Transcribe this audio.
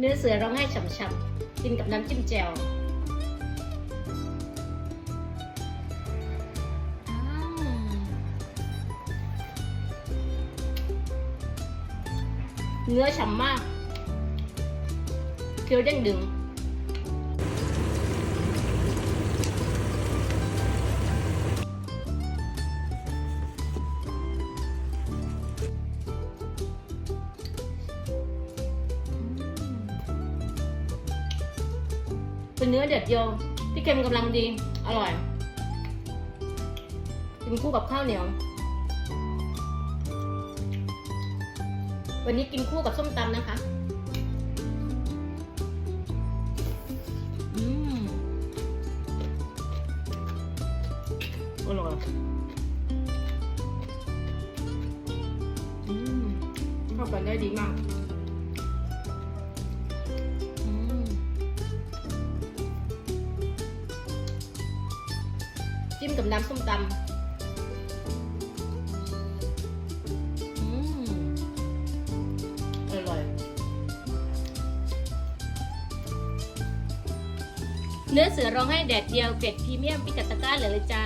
เนื้อเสือร้องไห้ฉ่ำๆกินกับน้ำจิ้มแจ่วเนื้อฉ่ำมาก เคี้ยวเด้งดึง เป็นเนื้อเด็ดเดียวที่เค็มกำลังดี อร่อย กินคู่กับข้าวเหนียว วันนี้กินคู่กับส้มตำนะคะอืมอร่อยอืมเข้ากันได้ดีมาก จิ้มกับน้ำส้มตำอืมอร่อย เนื้อเสือร้องให้แดดเดียวเกร็ดพรีเมียมพิกัดตะกร้าเลยเลยจ้า